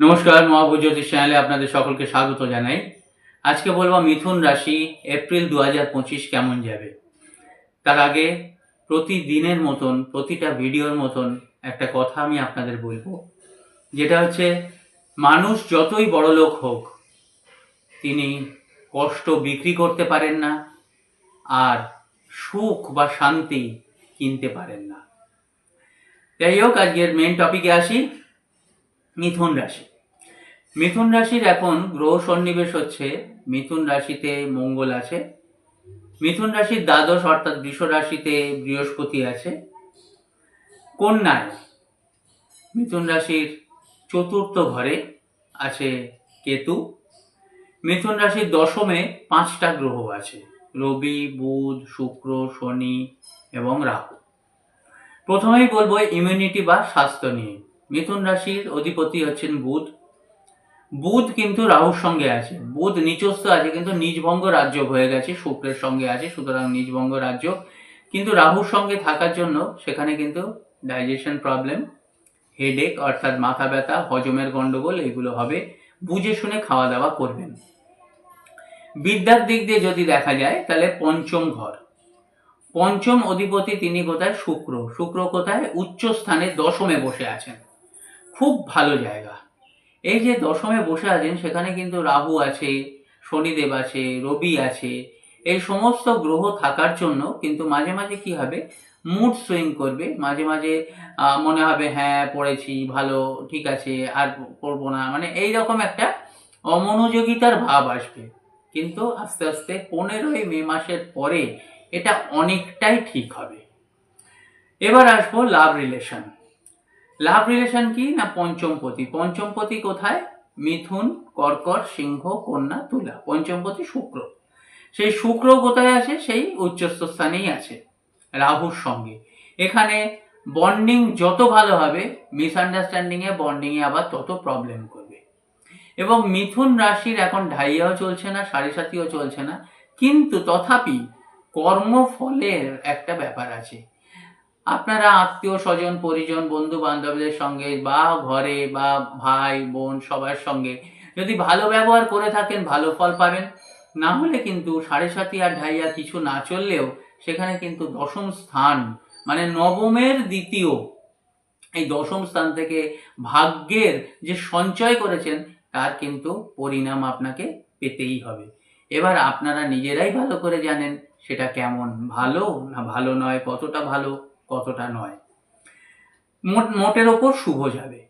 নমস্কার মহাভূত জ্যোতিষ চ্যানেলে আপনাদের সকলকে স্বাগত জানাই। আজকে বলব মিথুন রাশি, এপ্রিল দু হাজার পঁচিশ কেমন যাবে? তার আগে প্রতিদিনের মতন, প্রতিটা ভিডিওর মতন একটা কথা আমি আপনাদের বলব, যেটা হচ্ছে মানুষ যতই বড় লোক হোক, তিনি কষ্ট বিক্রি করতে পারেন না আর সুখ বা শান্তি কিনতে পারেন না। যাই হোক, আজকের মেন টপিকে আসি। মিথুন রাশি। মিথুন রাশির এখন গ্রহ সন্নিবেশ হচ্ছে, মিথুন রাশিতে মঙ্গল আছে, মিথুন রাশির দ্বাদশ অর্থাৎ বৃষ রাশিতে বৃহস্পতি আছে, কন্যায় মিথুন রাশির চতুর্থ ঘরে আছে কেতু, মিথুন রাশির দশমে পাঁচটা গ্রহ আছে, রবি, বুধ, শুক্র, শনি এবং রাহু। প্রথমেই বলব ইমিউনিটি বা স্বাস্থ্য নিয়ে। মিথুন রাশির অধিপতি হচ্ছেন বুধ। বুধ কিন্তু রাহুর সঙ্গে আছে। বুধ নিচস্থ আছে, কিন্তু নিজভঙ্গ রাজ্য হয়ে গেছে, শুক্রের সঙ্গে আছে, সুতরাং নিজভঙ্গ রাজ্য। কিন্তু রাহুর সঙ্গে থাকার জন্য সেখানে কিন্তু ডাইজেশন প্রবলেম হেডেক অর্থাৎ মাথা ব্যথা, হজমের গন্ডগোল, এগুলো হবে। বুঝে শুনে খাওয়া দাওয়া করবেন। বিদ্যার দিক দিয়ে যদি দেখা যায়, তাহলে পঞ্চম ঘর। পঞ্চম অধিপতি তিনি কোথায়? শুক্র। শুক্র কোথায়? উচ্চ স্থানে দশমে বসে আছেন। খুব ভালো জায়গা। এই যে দশমে বসে আছেন, সেখানে কিন্তু রাহু আছে, শনিদেব আছে, রবি আছে, এই সমস্ত গ্রহ থাকার জন্য কিন্তু মাঝে মাঝে কি হবে? মুড সুইং করবে। মাঝে মাঝে মনে হবে হ্যাঁ পড়েছি, ভালো, ঠিক আছে, আর পড়ব না। মানে এই রকম একটা অমনোযোগিতার ভাব আসবে। কিন্তু আস্তে আস্তে পনেরোই মে মাসের পরে এটা অনেকটাই ঠিক হবে। এবার আসব লাভ রিলেশন লাভ রিলেশন কি না পঞ্চমপতি? পঞ্চমপতি কোথায়? মিথুন, কর্কট, সিংহ, কন্যা, তুলা। পঞ্চমপতি শুক্র। সেই শুক্র কোথায় আছে? সেই উচ্চস্থ স্থানেই আছে, রাহুর সঙ্গে। এখানে বন্ডিং যত ভালো হবে মিসআন্ডারস্ট্যান্ডিংয়ে বন্ডিংয়ে আবার তত প্রবলেম করবে। এবং মিথুন রাশির এখন ঢাইয়াও চলছে না, সাড়ে সাতিও চলছে না। কিন্তু তথাপি কর্মফলের একটা ব্যাপার আছে। আপনারা আত্মীয় স্বজন, পরিজন বন্ধু বান্ধবদের সঙ্গে বা ঘরে বা ভাই, বোন, সবার সঙ্গে যদি ভালো ব্যবহার করে থাকেন, ভালো ফল পাবেন। না হলে কিন্তু সাড়ে সাতি আর ঢাইয়া কিছু না চললেও সেখানে কিন্তু দশম স্থান মানে নবমের দ্বিতীয়, এই দশম স্থান থেকে ভাগ্যের যে সঞ্চয় করেছেন, তার কিন্তু পরিণাম আপনাকে পেতেই হবে। এবার আপনারা নিজেরাই ভালো করে জানেন সেটা কেমন ভালো না ভালো নয়, কতটা ভালো। কতটা নয়। মোট, মোটের ওপর শুভ যাবে।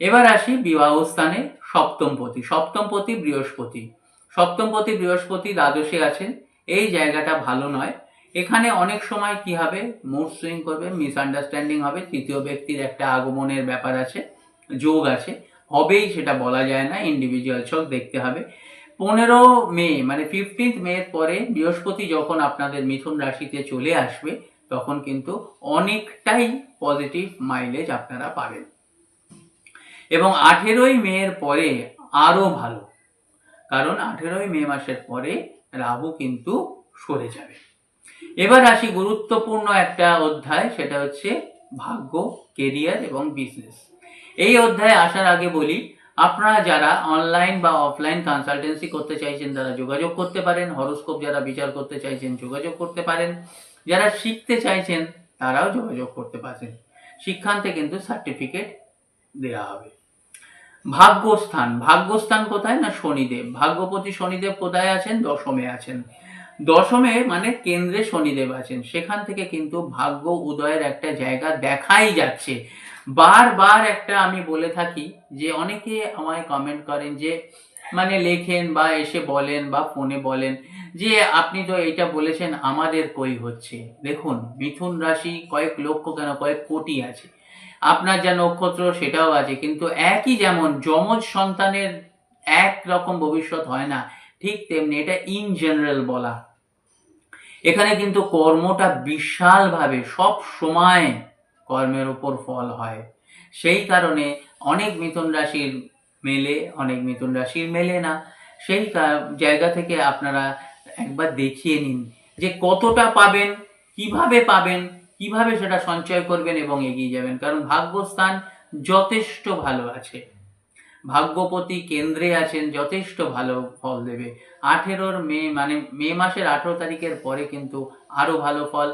এবার আসি বিবাহ স্থানে সপ্তমপতি। সপ্তমপতি বৃহস্পতি। সপ্তমপতি বৃহস্পতি দ্বাদশে আছেন। এই জায়গাটা ভালো নয়। এখানে অনেক সময় কি হবে? মুড সুইং করবে মিসআন্ডারস্ট্যান্ডিং হবে, তৃতীয় ব্যক্তির একটা আগমনের ব্যাপার আছে, যোগ আছে। হবেই সেটা বলা যায় না ইন্ডিভিজুয়াল ছক দেখতে হবে। পনেরো মে মানে ফিফটিন্থ মে পরে বৃহস্পতি যখন আপনাদের মিথুন রাশিতে চলে আসবে তখন কিন্তু অনেকটাই পজিটিভ মাইলেজ আপনারা পাবেন। এবং আঠেরোই মের পরে আরও ভালো। কারণ আঠেরোই মে মাসের পরে রাহু কিন্তু সরে যাবে। এবার আসি গুরুত্বপূর্ণ একটা অধ্যায়, সেটা হচ্ছে ভাগ্য কেরিয়ার এবং বিজনেস এই অধ্যায়ে আসার আগে বলি, আপনারা যারা অনলাইন বা অফলাইন কনসালটেন্সি করতে চাইছেন তারা যোগাযোগ করতে পারেন হরোস্কোপ যারা বিচার করতে চাইছেন, যোগাযোগ করতে পারেন যারা শিখতে চাইছেন, তারাও যোগাযোগ করতে পারেন শিক্ষান্তে কিন্তু সার্টিফিকেট দেওয়া হবে। ভাগ্যস্থান। ভাগ্যস্থান কোথায় না শনিদেব? ভাগ্যপতি শনিদেব কোথায় আছেন? দশমে আছেন। দশমে মানে কেন্দ্রে শনিদেব আছেন। সেখান থেকে কিন্তু ভাগ্য উদয়ের একটা জায়গা দেখাই যাচ্ছে। বারবার একটা আমি বলে থাকি যে, অনেকে আমায় কমেন্ট করেন যে মানে লেখেন বা এসে বলেন বা ফোনে বলেন যে আপনি তো এইটা বলেছেন, আমাদের কই হচ্ছে? দেখুন, মিথুন রাশি কয়েক লক্ষ কেন, কয়েক কোটি আছে। আপনার যা নক্ষত্র, সেটাও আছে। কিন্তু একই যেমন যমজ সন্তানের এক রকম ভবিষ্যৎ হয় না, ঠিক তেমনি এটা ইন জেনারেল বলা। এখানে কিন্তু কর্মটা বিশালভাবে সব সময় কর্মের উপর ফল হয়। সেই কারণে অনেক মিথুন রাশির মেলে, অনেক মিথুন রাশির মেলে না। সেই জায়গা থেকে আপনারা একবার দেখিয়ে নিন যে কতটা পাবেন, কীভাবে পাবেন, কীভাবে সেটা সঞ্চয় করবেন এবং এগিয়ে যাবেন। কারণ ভাগ্যস্থান যথেষ্ট ভালো আছে। ভাগ্যপতি কেন্দ্রে আছেন, যথেষ্ট ভালো ফল দেবে। আঠেরোর মে মানে মে মাসের আঠেরো তারিখের পরে কিন্তু আরও ভালো ফল।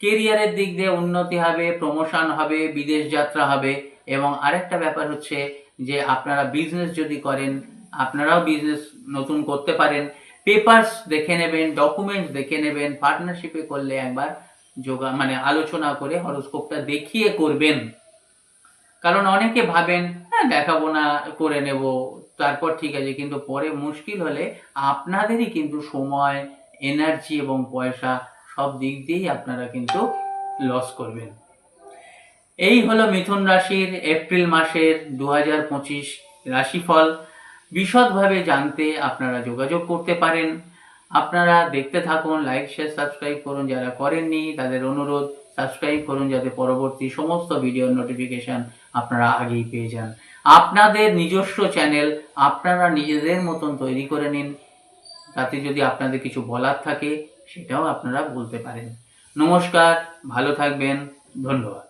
কেরিয়ারের দিক দিয়ে উন্নতি হবে, প্রমোশন হবে, বিদেশ যাত্রা হবে এবং আরেকটা ব্যাপার হচ্ছে যে আপনারা বিজনেস যদি করেন, আপনারাও বিজনেস নতুন করতে পারেন। পেপারস দেখে নেবেন ডকুমেন্টস দেখে নেবেন পার্টনারশিপে করলে একবার যোগা মানে আলোচনা করে হরোস্কোপটা দেখিয়ে করবেন। কারণ অনেকে ভাবেন হ্যাঁ দেখাবো না, করে নেব, তারপর ঠিক আছে। কিন্তু পরে মুশকিল হলে আপনাদেরই কিন্তু সময় এনার্জি এবং পয়সা সব দিক দিয়েই আপনারা কিন্তু লস করবেন। এই হলো মিথুন রাশির এপ্রিল মাসের দু হাজার পঁচিশ রাশিফল। বিশদভাবে জানতে আপনারা যোগাযোগ করতে পারেন। আপনারা দেখতে থাকুন লাইক শেয়ার সাবস্ক্রাইব করুন যারা করেননি, তাদের অনুরোধ সাবস্ক্রাইব করুন যাতে পরবর্তী সমস্ত ভিডিওর নোটিফিকেশন আপনারা আগেই পেয়ে যান। আপনাদের নিজস্ব চ্যানেল আপনারা নিজেদের মতন তৈরি করে নিন। তাতে যদি আপনাদের কিছু বলার থাকে, সেটাও আপনারা বলতে পারেন। নমস্কার, ভালো থাকবেন, ধন্যবাদ।